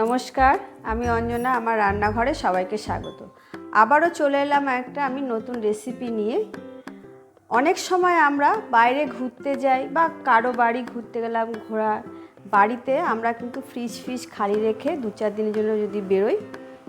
নমস্কার, আমি অঞ্জনা, আমার রান্নাঘরে সবাইকে স্বাগত। আবারও চলে এলাম একটা আমি নতুন রেসিপি নিয়ে। অনেক সময় আমরা বাইরে ঘুরতে যাই বা কারও বাড়ি ঘুরতে গেলাম, ঘোরা, বাড়িতে আমরা কিন্তু ফ্রিজ ফ্রিজ খালি রেখে দু চার দিনের জন্য যদি বেরোই,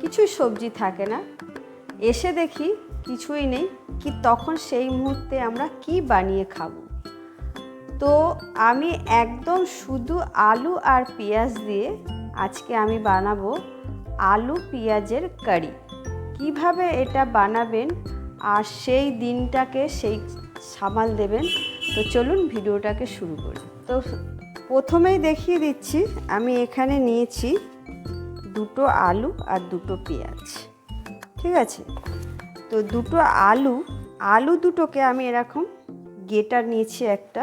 কিছুই সবজি থাকে না। এসে দেখি কিছুই নেই, কি তখন সেই মুহূর্তে আমরা কি বানিয়ে খাব? তো আমি একদম শুধু আলু আর পেঁয়াজ দিয়ে আজকে আমি বানাবো আলু পেঁয়াজের কারি। কীভাবে এটা বানাবেন আর সেই দিনটাকে সেই সামাল দেবেন, তো চলুন ভিডিওটাকে শুরু করি। তো প্রথমেই দেখিয়ে দিচ্ছি, আমি এখানে নিয়েছি দুটো আলু আর দুটো পেঁয়াজ। ঠিক আছে? তো দুটো আলু আলু দুটোকে আমি এরকম গেটার নিয়েছি একটা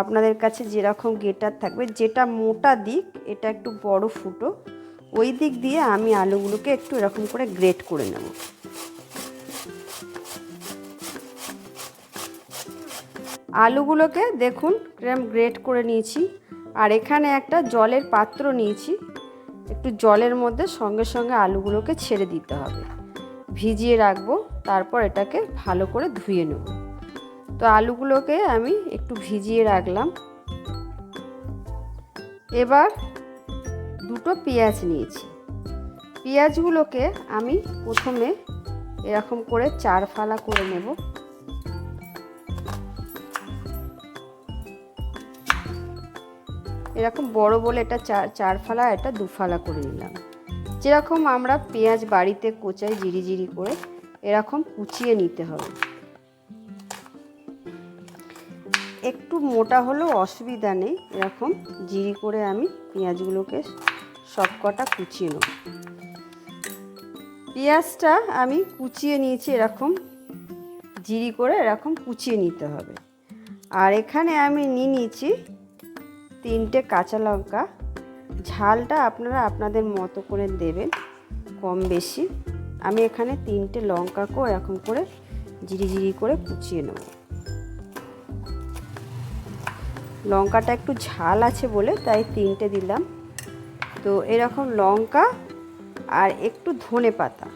আপনাদের কাছে যেরকম গেটার থাকবে, যেটা মোটা দিক, এটা একটু বড় ফুটো, ওই দিক দিয়ে আমি আলুগুলোকে একটু এরকম করে গ্রেট করে নেব। আলুগুলোকে দেখুন, কিরম গ্রেট করে নিয়েছি, আর এখানে একটা জলের পাত্র নিয়েছি, একটু জলের মধ্যে সঙ্গে সঙ্গে আলুগুলোকে ছেড়ে দিতে হবে। ভিজিয়ে রাখব, তারপর এটাকে ভালো করে ধুয়ে নেব। তো আলুগুলোকে আমি একটু ভিজিয়ে রাখলাম। এবার দুটো পেঁয়াজ নিয়েছি। পেঁয়াজগুলোকে আমি প্রথমে এরকম করে চার ফালা করে নেব। এরকম বড় বলে এটা চার চার ফালা এটা দু ফালা করে নিলাম। যেরকম আমরা পেঁয়াজ বাড়িতে কোচাই জিরি জিরি করে এরকম কুচিয়ে নিতে হবে। একটু মোটা হলেও অসুবিধা নেই। এরকম জিরি করে আমি পেঁয়াজগুলোকে সব কটা কুচিয়ে নেব। পেঁয়াজটা আমি কুচিয়ে নিয়েছি এরকম জিরি করে এরকম কুচিয়ে নিতে হবে। আর এখানে আমি নিয়ে নিয়েছি তিনটে কাঁচা লঙ্কা। ঝালটা আপনারা আপনাদের মতো করে দেবেন কম বেশি। আমি এখানে তিনটে লঙ্কাকেও এরকম করে জিরি জিরি করে কুচিয়ে নেব। লঙ্কাটা একটু ঝাল আছে বলে তাই তিনটে দিলাম। তো এরকম লঙ্কা আর একটু ধনে পাতা।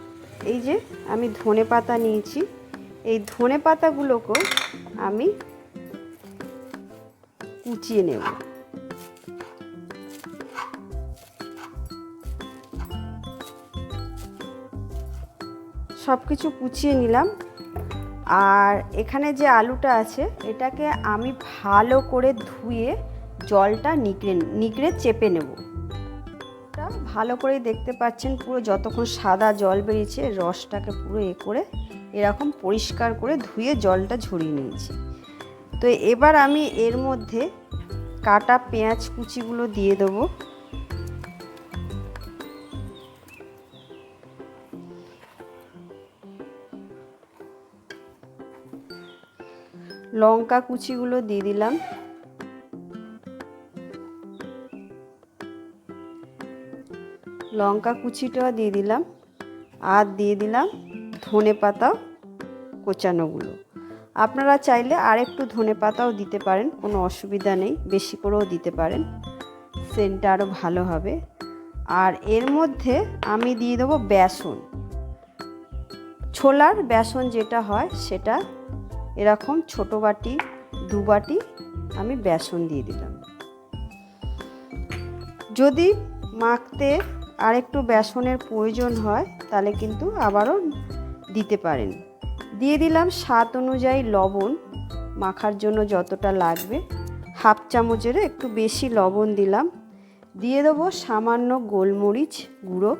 এই যে আমি ধনে পাতা নিয়েছি। এই ধনে পাতাগুলোকেও আমি কুচিয়ে নেব। সব কিছু কুচিয়ে নিলাম। আর এখানে যে আলুটা আছে, এটাকে আমি ভালো করে ধুয়ে জলটা নিগড়ে নিগড়ে চেপে নেব। ভালো করেই দেখতে পাচ্ছেন, পুরো যতক্ষণ সাদা জল বেরিয়েছে, রসটাকে পুরো এ করে এরকম পরিষ্কার করে ধুয়ে জলটা ঝরিয়ে নিয়েছি। তো এবার আমি এর মধ্যে কাটা পেঁয়াজ কুচিগুলো দিয়ে দেবো। লঙ্কা কুচিগুলো দিয়ে দিলাম। লঙ্কা কুচিটা দিয়ে দিলাম। আর দিয়ে দিলাম ধনে পাতা কোচানোগুলো। আপনারা চাইলে আর একটু ধনে পাতাও দিতে পারেন, কোনো অসুবিধা নেই, বেশি করেও দিতে পারেন। সেন্টটা আরও ভালো হবে। আর এর মধ্যে আমি দিয়ে দেবো বেসন। ছোলার বেসন যেটা হয় সেটা এরকম ছোট বাটি, দু বাটি আমি বেসন দিয়ে দিলাম। যদি মাখতে আর একটু বেসনের প্রয়োজন হয়, তাহলে কিন্তু আবারও দিতে পারেন। দিয়ে দিলাম স্বাদ অনুযায়ী লবণ, মাখার জন্য যতটা লাগবে। হাফ চামচের একটু বেশি লবণ দিলাম। দিয়ে দেবো সামান্য গোলমরিচ গুঁড়ো।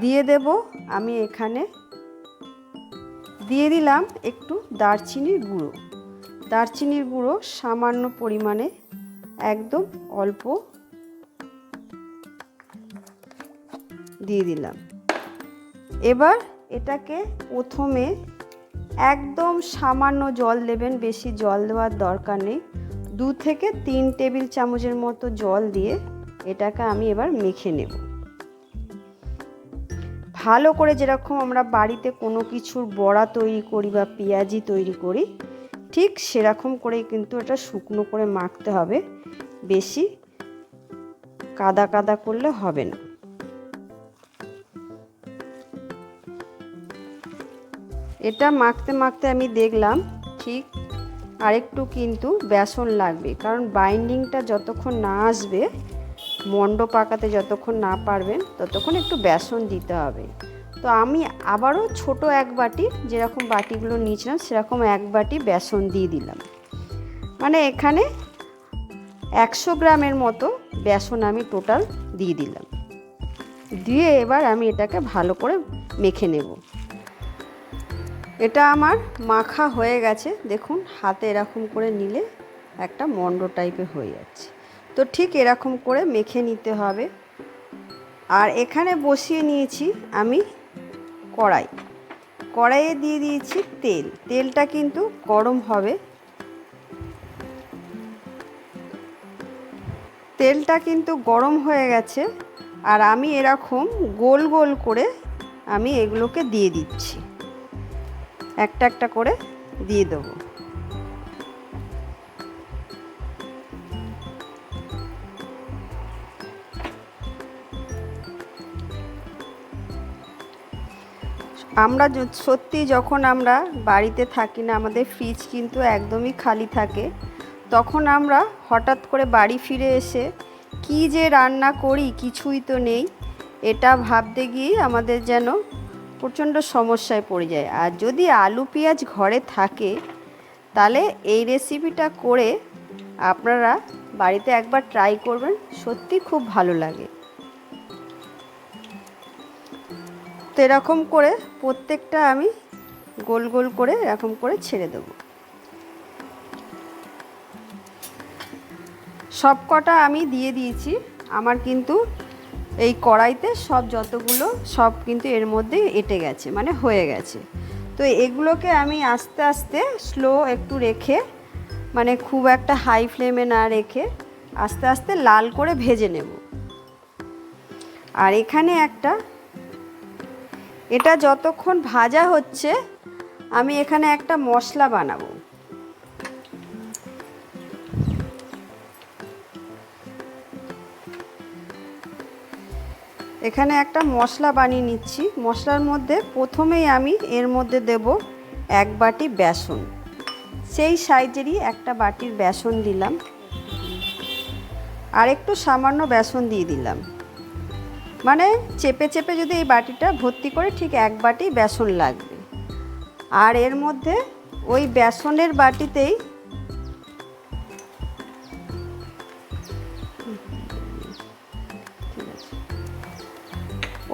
দিয়ে দেব, আমি এখানে দিয়ে দিলাম একটু দারচিনির গুঁড়ো। দারচিনির গুঁড়ো সামান্য পরিমাণে, একদম অল্প দিয়ে দিলাম। এবার এটাকে প্রথমে একদম সামান্য জল দেবেন, বেশি জল দেওয়ার দরকার নেই। দু থেকে তিন টেবিল চামচের মতো জল দিয়ে এটাকে আমি এবার মেখে নেব। ভালো করে যেরকম আমরা বাড়িতে কোনো কিছুর বড়া তৈরি করি বা পেঁয়াজি তৈরি করি, ঠিক সেরকম করেই কিন্তু এটা শুকনো করে মাখতে হবে। বেশি কাদা কাদা করলে হবে না। এটা মাখতে মাখতে আমি দেখলাম, ঠিক আরেকটু কিন্তু বেসন লাগবে, কারণ বাইন্ডিংটা যতক্ষণ না আসবে মন্ড পাকাতে যতক্ষণ না পারবেন, ততক্ষণ একটু বেসন দিতে হবে। তো আমি আবারও ছোট এক বাটি, যেরকম বাটিগুলো নিয়েছিলাম, সেরকম এক বাটি বেসন দিয়ে দিলাম। মানে এখানে একশো গ্রামের মতো বেসন আমি টোটাল দিয়ে দিলাম। দিয়ে এবার আমি এটাকে ভালো করে মেখে নেব। এটা আমার মাখা হয়ে গেছে, দেখুন, হাতে এরকম করে নিলে একটা মন্ড টাইপের হয়ে যাচ্ছে। তো ঠিক এরকম করে মেখে নিতে হবে। আর এখানে বসিয়ে নিয়েছি আমি কড়াই। কড়াইয়ে দিয়ে দিয়েছি তেল। তেলটা কিন্তু গরম হবে। তেলটা কিন্তু গরম হয়ে গেছে আর আমি এরকম গোল গোল করে আমি এগুলোকে দিয়ে দিচ্ছি। একটা একটা করে দিয়ে দেবো। আমরা সত্যি যখন আমরা বাড়িতে থাকি না, আমাদের ফ্রিজ কিন্তু একদমই খালি থাকে, তখন আমরা হঠাৎ করে বাড়ি ফিরে এসে কি যে রান্না করি কিছুই তো নেই, এটা ভাবতে গিয়ে আমাদের যেন প্রচণ্ড সমস্যায় পড়ে যায়। আর যদি আলু পেঁয়াজ ঘরে থাকে, তাহলে এই রেসিপিটা করে আপনারা বাড়িতে একবার ট্রাই করবেন, সত্যি খুব ভালো লাগে। তো এরকম করে প্রত্যেকটা আমি গোল গোল করে এরকম করে ছেড়ে দেবো। সব কটা আমি দিয়ে দিয়েছি। আমার কিন্তু এই কড়াইতে সব যতগুলো, সব কিন্তু এর মধ্যে এঁটে গেছে মানে হয়ে গেছে। তো এগুলোকে আমি আস্তে আস্তে স্লো একটু রেখে মানে খুব একটা হাই ফ্লেমে না রেখে আস্তে আস্তে লাল করে ভেজে নেব। আর এখানে একটা এটা যতক্ষণ ভাজা হচ্ছে, আমি এখানে একটা মশলা বানাবো। এখানে একটা মশলা বানিয়ে নিচ্ছি। মশলার মধ্যে প্রথমেই আমি এর মধ্যে দেব এক বাটি বেসন। সেই সাইজেরই একটা বাটির বেসন দিলাম। আর একটু সামান্য বেসন দিয়ে দিলাম। মানে চেপে চেপে যদি এই বাটিটা ভর্তি করে ঠিক এক বাটি বেসন লাগবে। আর এর মধ্যে ওই বেসনের বাটিতেই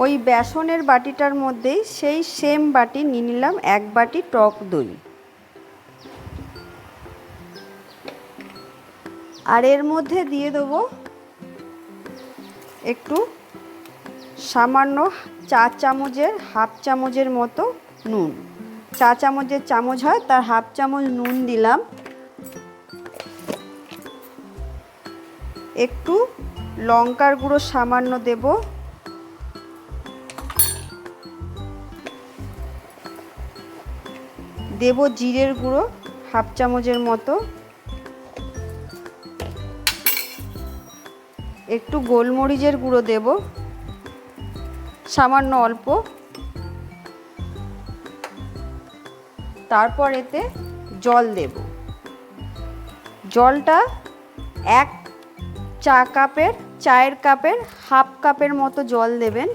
ওই বেসনের বাটিটার মধ্যেই সেই সেম বাটি নিয়ে নিলাম এক বাটি টক দই। আর এর মধ্যে দিয়ে দেবো একটু সামান্য চা চামচের হাফ চামচের মতো নুন। চা চামচের চামচ হয়, তার হাফ চামচ নুন দিলাম। একটু লঙ্কার গুঁড়ো সামান্য দেব। দেব জিরের গুঁড়ো হাফ চামচের মতো। একটু গোলমরিচের গুঁড়ো দেব। সামান্য অল্প। তারপর এতে জল দেব। জলটা এক চা কাপের, চায়ের কাপের, হাফ কাপের মতো জল দেবেন,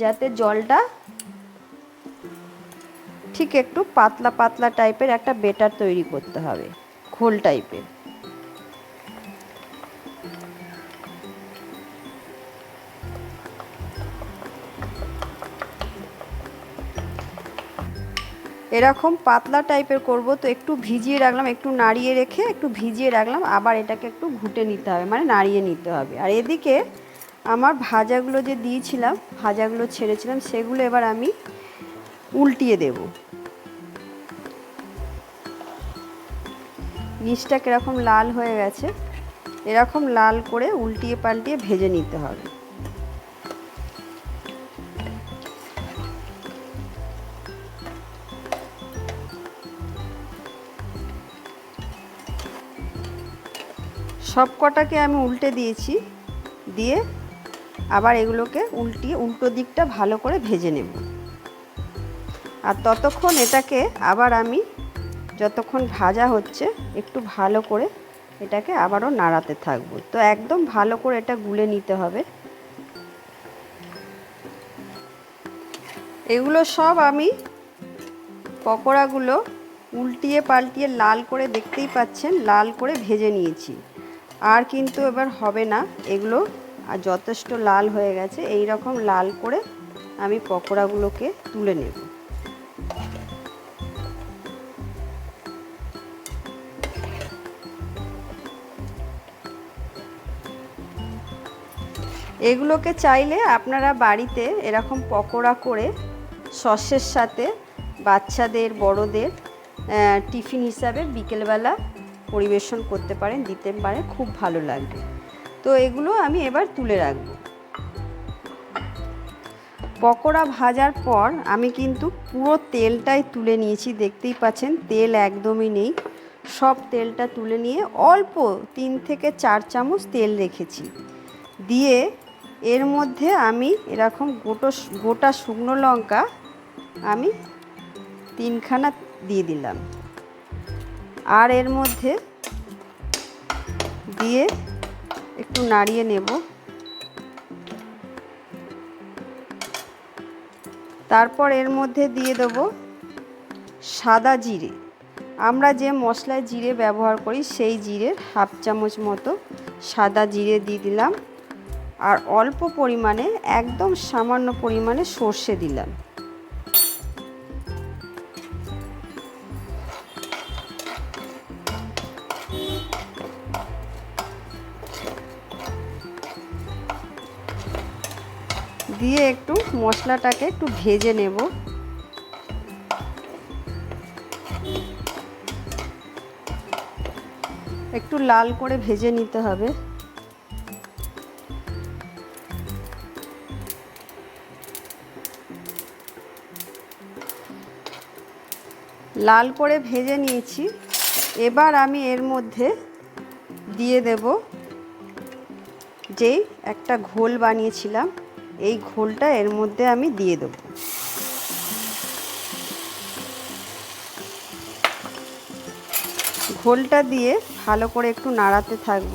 যাতে জলটা ঠিক একটু পাতলা পাতলা টাইপের একটা বেটার তৈরি করতে হবে, ঘোল টাইপের এরকম পাতলা টাইপের করব, তো একটু ভিজিয়ে রাখলাম, একটু নাড়িয়ে রেখে একটু ভিজিয়ে রাখলাম, আবার এটাকে একটু ঘুটে নিতে হবে মানে নাড়িয়ে নিতে হবে। আর এদিকে আমার ভাজাগুলো যে দিয়েছিলাম, ভাজাগুলো ছেড়েছিলাম, সেগুলো এবার আমি উল্টিয়ে দেব। নিচটা কীরকম লাল হয়ে গেছে, এরকম লাল করে উল্টিয়ে পাল্টিয়ে ভেজে নিতে হবে। সব কটাকে আমি উল্টে দিয়েছি, দিয়ে আবার এগুলোকে উল্টিয়ে উল্টো দিকটা ভালো করে ভেজে নেব। আর ততক্ষণ এটাকে আবার আমি যতক্ষণ ভাজা হচ্ছে, একটু ভালো করে এটাকে আবারও নাড়াতে থাকব। তো একদম ভালো করে এটা গুলে নিতে হবে। এগুলো সব আমি পকোড়াগুলো উল্টিয়ে পাল্টিয়ে লাল করে দেখতেই পাচ্ছেন, লাল করে ভেজে নিয়েছি। আর কিন্তু এবার হবে না। এগুলো আর যথেষ্ট লাল হয়ে গেছে। এই রকম লাল করে আমি পকোড়াগুলোকে তুলে নেব। এগুলোকে চাইলে আপনারা বাড়িতে এরকম পকোড়া করে সসের সাথে বাচ্চাদের, বড়দের টিফিন হিসাবে বিকেলবেলা পরিবেশন করতে পারেন, দিতে পারেন, খুব ভালো লাগবে। তো এগুলো আমি এবার তুলে রাখব। পকোড়া ভাজার পর আমি কিন্তু পুরো তেলটাই তুলে নিয়েছি, দেখতেই পাচ্ছেন তেল একদমই নেই। সব তেলটা তুলে নিয়ে অল্প তিন থেকে চার চামচ তেল রেখেছি। দিয়ে এর মধ্যে আমি এরকম গোটো গোটা শুকনো লঙ্কা আমি তিনখানা দিয়ে দিলাম। আর এর মধ্যে দিয়ে একটু নাড়িয়ে নেব। তারপর এর মধ্যে দিয়ে দেবো সাদা জিরে। আমরা যে মশলায় জিরে ব্যবহার করি, সেই জিরের হাফ চামচ মতো সাদা জিরে দিয়ে দিলাম। আর অল্প পরিমাণে, একদম সামান্য পরিমাণে সর্ষে দিলাম। দিয়ে একটু মশলাটাকে একটু ভেজে নেব। একটু লাল করে ভেজে নিতে হবে। লাল করে ভেজে নিয়েছি। এবার আমি এর মধ্যে দিয়ে দেব যেই একটা ঘোল বানিয়েছিলাম। এই ঘোলটা এর মধ্যে আমি দিয়ে দেবো। ঘোলটা দিয়ে ভালো করে একটু নাড়াতে থাকব,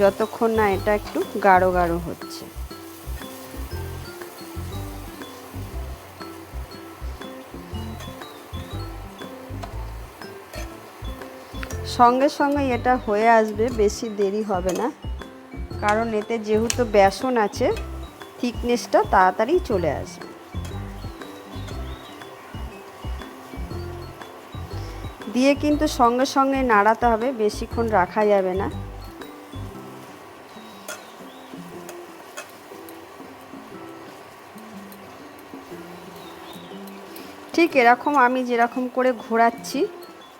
যতক্ষণ না এটা একটু গাঢ় গাঢ় হচ্ছে। সঙ্গে সঙ্গে এটা হয়ে আসবে, বেশি দেরি হবে না, কারণ এতে যেহেতু বেসন আছে থিকনেসটা তাড়াতাড়ি চলে আসবে। দিয়ে কিন্তু সঙ্গে সঙ্গে নাড়াতে হবে, বেশিক্ষণ রাখা যাবে না। ঠিক এরকম আমি যেরকম করে ঘোরাচ্ছি,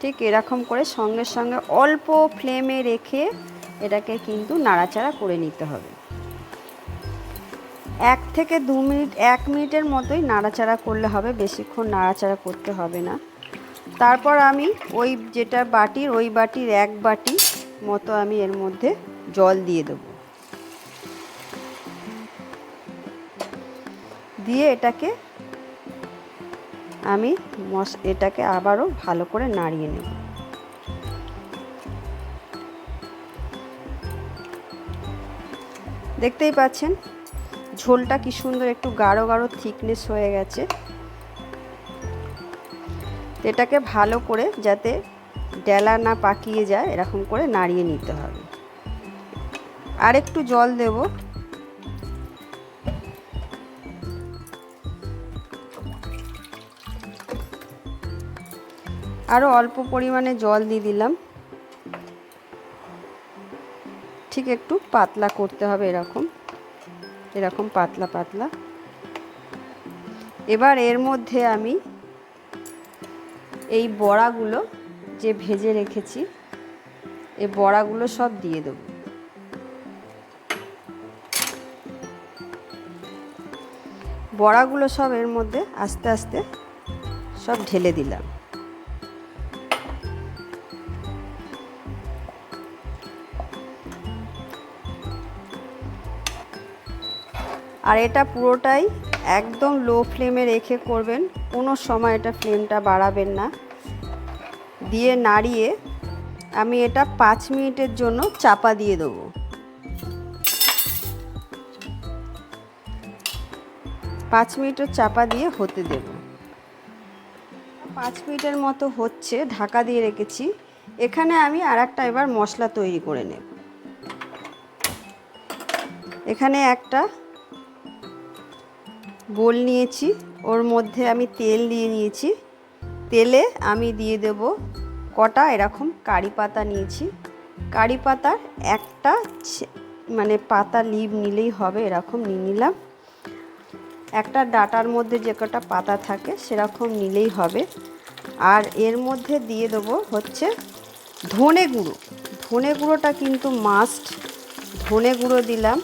ঠিক এরকম করে সঙ্গে সঙ্গে অল্প ফ্লেমে রেখে এটাকে কিন্তু নাড়াচাড়া করে নিতে হবে। এক থেকে দু মিনিট, এক মিনিটের মতোই নাড়াচাড়া করলে হবে, বেশিক্ষণ নাড়াচাড়া করতে হবে না। তারপর আমি ওই যেটা বাটির, ওই বাটির এক বাটি মতো আমি এর মধ্যে জল দিয়ে দেব। দিয়ে এটাকে আমি মশ এটাকে আবারও ভালো করে নাড়িয়ে নেব। দেখতেই পাচ্ছেন? ঝোলটা কি সুন্দর একটু গাঢ় গাঢ় থিকনেস হয়ে গেছে। এটাকে ভালো করে যাতে ডেলা না পাকিয়ে যায়, এরকম করে নাড়িয়ে নিতে হবে। আর একটু জল দেব। আরও অল্প পরিমাণে জল দিয়ে দিলাম। ঠিক একটু পাতলা করতে হবে এরকম। এরকম পাতলা পাতলা। এবার এর মধ্যে আমি এই বড়াগুলো যে ভেজে রেখেছি এই বড়াগুলো সব দিয়ে দেবো। বড়াগুলো সব এর মধ্যে আস্তে আস্তে সব ঢেলে দিলাম। আর এটা পুরোটাই একদম লো ফ্লেমে রেখে করবেন। কোনো সময় এটা ফ্লেমটা বাড়াবেন না। দিয়ে নাড়িয়ে আমি এটা পাঁচ মিনিটের জন্য চাপা দিয়ে দেবো। পাঁচ মিনিটের চাপা দিয়ে হতে দেব। পাঁচ মিনিটের মতো হচ্ছে, ঢাকা দিয়ে রেখেছি। এখানে আমি আর একটা এবার মশলা তৈরি করে নেব। এখানে একটা বোল নিয়েছি, ওর মধ্যে আমি তেল দিয়ে নিয়েছি। তেলে আমি দিয়ে দেব কটা এরকম কারি পাতা নিয়েছি। কারি পাতার একটা মানে পাতা লিভ নিলেই হবে, এরকম নিয়ে নিলাম। একটা ডাটার মধ্যে যে কটা পাতা থাকে, সেরকম নিলেই হবে। আর এর মধ্যে দিয়ে দেবো হচ্ছে ধনে গুঁড়ো। ধনে গুঁড়োটা কিন্তু মাস্ট ধনে গুঁড়ো দিলাম।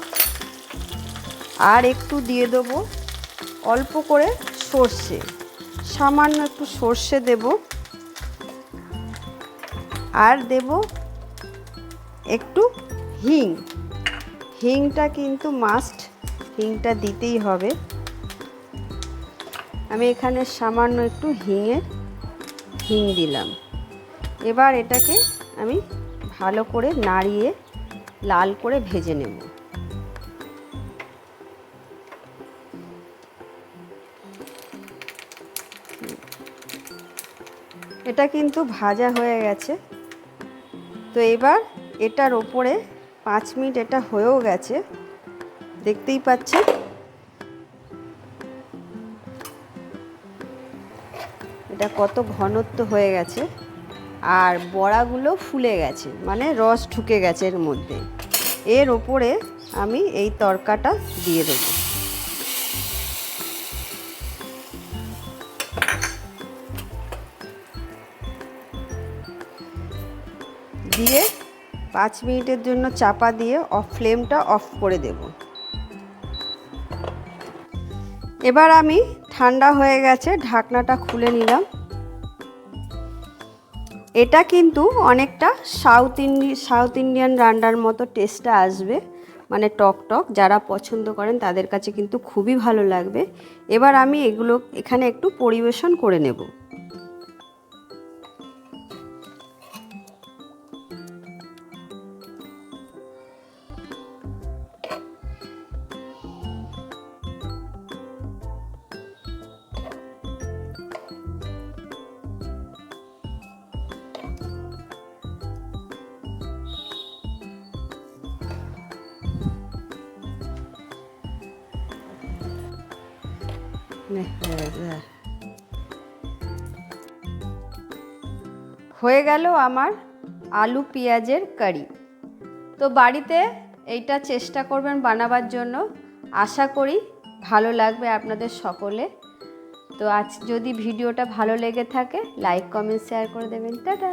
আর একটু দিয়ে দেবো অল্প করে সর্ষে, সামান্য একটু সর্ষে দেব। আর দেব একটু হিং। হিংটা কিন্তু মাস্ট হিংটা দিতেই হবে। আমি এখানে সামান্য একটু হিঙের হিং দিলাম। এবার এটাকে আমি ভালো করে নাড়িয়ে, লাল করে ভেজে নেব। এটা কিন্তু ভাজা হয়ে গেছে। তো এবার এটার ওপরে পাঁচ মিনিট এটা হয়েও গেছে। দেখতেই পাচ্ছি। এটা কত ঘনত্ব হয়ে গেছে। আর বড়াগুলো ফুলে গেছে মানে রস ঢুকে গেছে এর মধ্যে। এর ওপরে আমি এই তরকাটা দিয়ে দেবো। পাঁচ মিনিটের জন্য চাপা দিয়ে অফ ফ্লেমটা অফ করে দেব। এবার আমি ঠান্ডা হয়ে গেছে, ঢাকনাটা খুলে নিলাম। এটা কিন্তু অনেকটা সাউথ ইন্ডি, সাউথ ইন্ডিয়ান রান্নার মতো টেস্টটা আসবে। মানে টক টক, যারা পছন্দ করেন তাদের কাছে কিন্তু খুবই ভালো লাগবে। এবার আমি এগুলো, এখানে একটু পরিবেশন করে নেব। হয়ে গেল আমার আলু পেঁয়াজের কারি। তো বাড়িতে এইটা চেষ্টা করবেন বানাবার জন্য। আশা করি ভালো লাগবে আপনাদের সকলে। তো আজ যদি ভিডিওটা ভালো লেগে থাকে লাইক কমেন্ট শেয়ার করে দেবেন। টাটা!